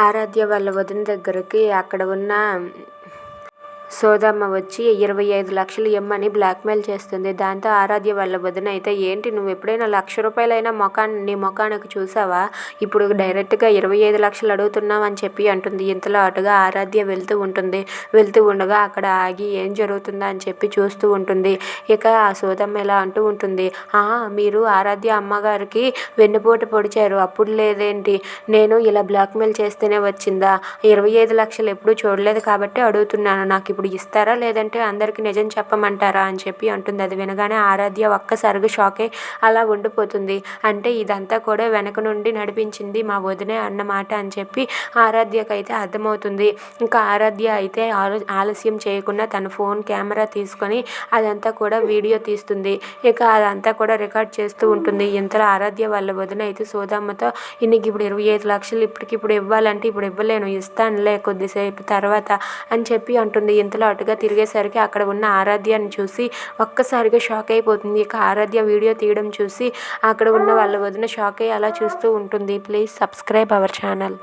ఆరాధ్య వాళ్ళ వదిన దగ్గరికి అక్కడ ఉన్న సోదమ్మ వచ్చి ఇరవై ఐదు లక్షలు ఇమ్మని బ్లాక్మెయిల్ చేస్తుంది. దాంతో ఆరాధ్య వాళ్ళ వదిన అయితే ఏంటి నువ్వు ఎప్పుడైనా లక్ష రూపాయలైనా మొఖాన్ని నీ మొఖానికి చూసావా? ఇప్పుడు డైరెక్ట్గా ఇరవై ఐదు లక్షలు అడుగుతున్నావు అని చెప్పి అంటుంది. ఇంతలో అటుగా ఆరాధ్య వెళ్తూ ఉంటుంది. వెళ్తూ ఉండగా అక్కడ ఆగి ఏం జరుగుతుందా? అని చెప్పి చూస్తూ ఉంటుంది. ఇక ఆ సోదమ్మ ఇలా అంటూ ఉంటుంది. మీరు ఆరాధ్య అమ్మగారికి వెన్నుపోటు పొడిచారు. అప్పుడు లేదేంటి? నేను ఇలా బ్లాక్మెయిల్ చేస్తేనే వచ్చిందా? ఇరవై ఐదు లక్షలు ఎప్పుడూ చూడలేదు కాబట్టి అడుగుతున్నాను. నాకు ఇప్పుడు ఇస్తారా? లేదంటే అందరికీ నిజం చెప్పమంటారా? అని చెప్పి అంటుంది. అది వినగానే ఆరాధ్య ఒక్కసారిగా షాక్ అయి అలా ఉండిపోతుంది. అంటే ఇదంతా కూడా వెనక నుండి నడిపించింది మా వదినే అన్నమాట అని చెప్పి ఆరాధ్యకైతే అయితే అర్థమవుతుంది. ఇంకా ఆరాధ్య అయితే ఆలో ఆలస్యం చేయకుండా తన ఫోన్ కెమెరా తీసుకొని అదంతా కూడా వీడియో తీస్తుంది. ఇక అదంతా కూడా రికార్డ్ చేస్తూ ఉంటుంది. ఇంతలో ఆరాధ్య వాళ్ళ వదిన అయితే సోదమ్మతో ఇన్నికి ఇప్పుడు ఇరవై ఐదు లక్షలు ఇప్పటికిప్పుడు ఇవ్వాలంటే ఇప్పుడు ఇవ్వలేను ఇస్తానులే కొద్దిసేపు తర్వాత అని చెప్పి అంటుంది. ఇంతలో అటుగా తిరిగేసరికి అక్కడ ఉన్న ఆరాధ్యని చూసి ఒక్కసారిగా షాక్ అయిపోతుంది. ఇక ఆరాధ్య వీడియో తీయడం చూసి అక్కడ ఉన్న వాళ్ళ వదిన షాక్ అయ్యి అలా చూస్తూ ఉంటుంది. Please subscribe our channel.